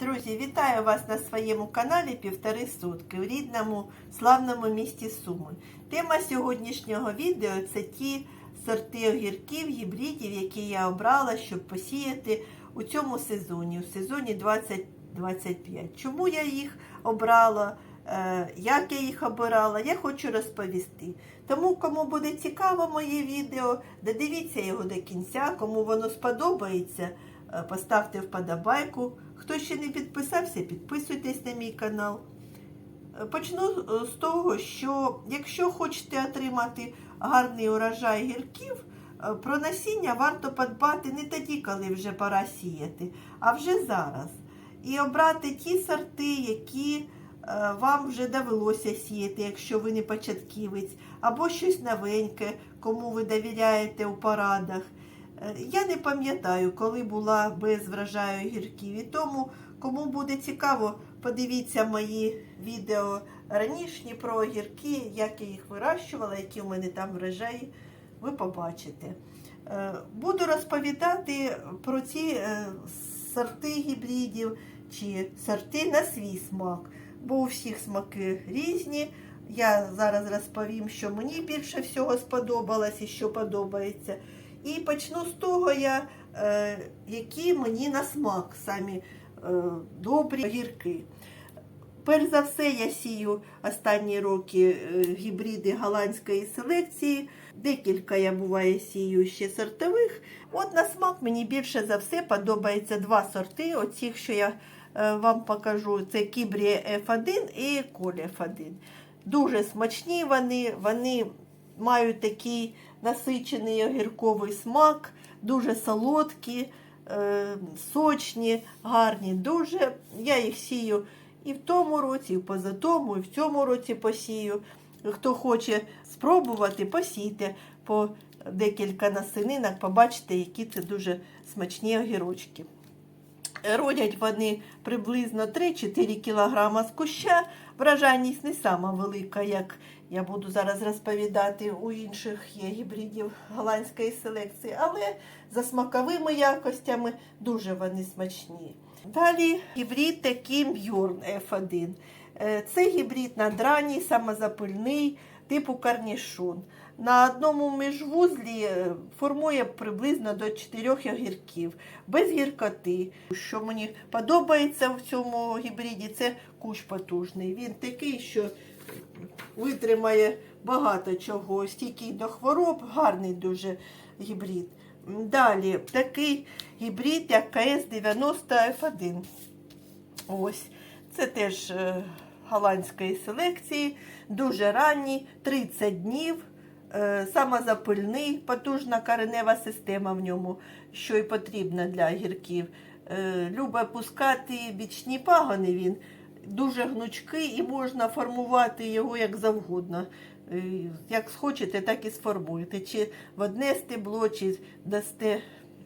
Друзі, вітаю вас на своєму каналі Півтори сутки у рідному славному місті Суми. Тема сьогоднішнього відео це ті сорти огірків, гібридів, які я обрала, щоб посіяти у цьому сезоні, у сезоні 2025. Чому я їх обрала? е, Як я їх обирала, я хочу розповісти. Тому, кому буде цікаво моє відео, додивіться його до кінця, кому воно сподобається, поставте вподобайку. Хто ще не підписався, підписуйтесь на мій канал. Е, Почну е, з того, що якщо хочете отримати гарний урожай гірків, е, про насіння варто подбати не тоді, коли вже пора сіяти, а вже зараз. І обрати ті сорти, які е, вам вже довелося сіяти, якщо ви не початківець, або щось новеньке, кому ви довіряєте у порадах. Е, Я не пам'ятаю, коли була без врожаю гірків. І тому, кому буде цікаво, подивіться мої відео ранішні про огірки, як я їх вирощувала, які у мене там врожаї, ви побачите. Е, Буду розповідати про ці е, сорти гібридів чи сорти на свій смак, бо у всіх смаки різні. Я зараз розповім, що мені більше всього сподобалось і що подобається. І почну з того, я, е, які мені на смак самі е, добрі гірки. Перш за все, я сію останні роки е, гібриди голландської селекції. Декілька я буває сію ще сортових. От на смак мені більше за все подобається два сорти. Оцих, що я е, вам покажу, це Кібрія F1 і Колі F1. Дуже смачні вони, вони мають такий насичений огірковий смак, дуже солодкі, е, сочні, гарні. Дуже. Я їх сію і в тому році, і позатому, і в цьому році посію. Хто хоче спробувати, посійте по декілька насининок, побачите, які це дуже смачні огірочки. Родять вони приблизно 3-4 кг з куща. Вражайність не сама велика, як я буду зараз розповідати у інших є гібридів голландської селекції, але за смаковими якостями дуже вони смачні. Далі гібрид такий Bjorn F1. Е, Це гібрид надранній, самозапильний, типу карнішон. На одному міжвузлі е, формує приблизно до 4 огірків, без гіркоти. Що мені подобається в цьому гібриді, це кущ потужний. Він такий, що витримає багато чого, стійкий до хвороб, гарний дуже гібрид. Далі такий гібрид, як КС-90F1. Ось, це теж е, голландської селекції, дуже ранній, 30 днів. Е, Самозапильний, потужна коренева система в ньому, що й потрібно для гірків. Е, Любить пускати бічні пагони він, дуже гнучкий і можна формувати його як завгодно. Е, Як схочете, так і сформуєте. Чи в одне стебло, чи дасте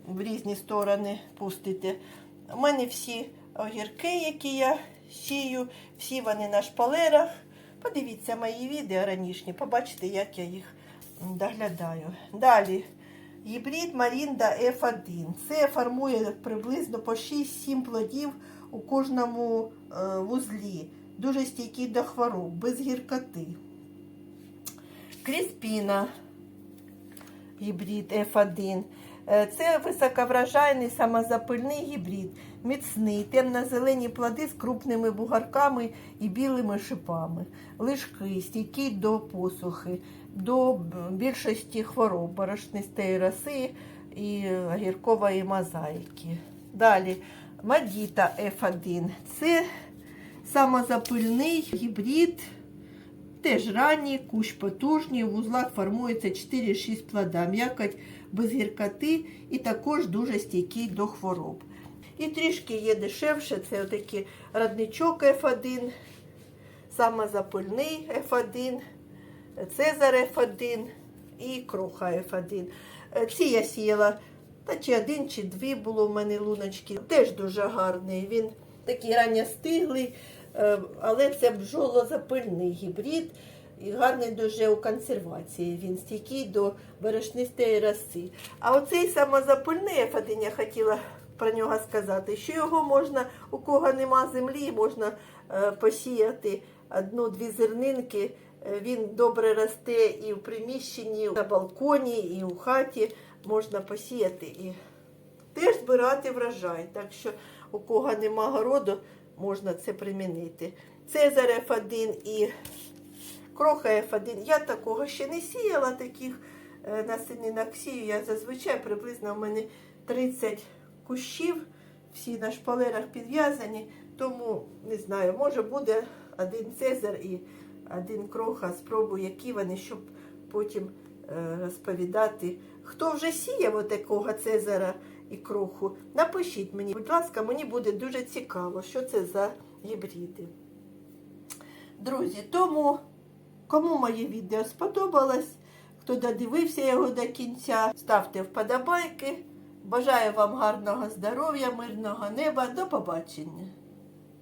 в різні сторони пустите. У мене всі огірки, які я сію, всі вони на шпалерах. Подивіться мої відео ранішні, побачите, як я їх доглядаю. Далі. Гібрид Марінда F1. Це формує приблизно по 6-7 плодів у кожному е, вузлі. Дуже стійкий до хвороб, без гіркоти. Кріспіна гібрид F1. Е, Це високовражайний самозапильний гібрид, міцний, темно-зелені плоди з крупними бугарками і білими шипами, лишки, стійкий до посухи, до більшості хвороб, борошнистої роси і огіркової мозаїки. Далі Мадіта F1. Це самозапильний гібрид. Теж ранній, кущ потужний, у вузлах формується 4-6 плода, м'якоть без гіркоти і також дуже стійкий до хвороб. І трішки є дешевше, це отакий родничок F1, самозапильний F1, Цезар F1 і кроха F1. Е, Ці я сіяла, та чи один, чи дві було в мене луночки. Теж дуже гарний. Він такий ранньостиглий, е, але це бджолозапильний гібрид. І гарний дуже у консервації. Він стійкий до борошнистої роси. А оцей самозапильний F1 я хотіла про нього сказати? Що його можна, у кого нема землі, можна е, посіяти одну-дві зернинки. Е, Він добре росте і в приміщенні, і на балконі, і у хаті можна посіяти і теж збирати врожай. Так що у кого нема городу, можна це примінити. Цезар F1 і Кроха F1. Я такого ще не сіяла, таких е, насінинок сію. Я зазвичай приблизно в мене 30 кущів, всі на шпалерах підв'язані, тому не знаю, може буде один Цезар і один кроха. Спробую, які вони, щоб потім е, розповідати. Хто вже сіяв такого Цезара і кроху, напишіть мені, будь ласка, мені буде дуже цікаво, що це за гібриди. Друзі, тому кому моє відео сподобалось, хто додивився його до кінця, ставте вподобайки. Бажаю вам гарного здоров'я, мирного неба. До побачення!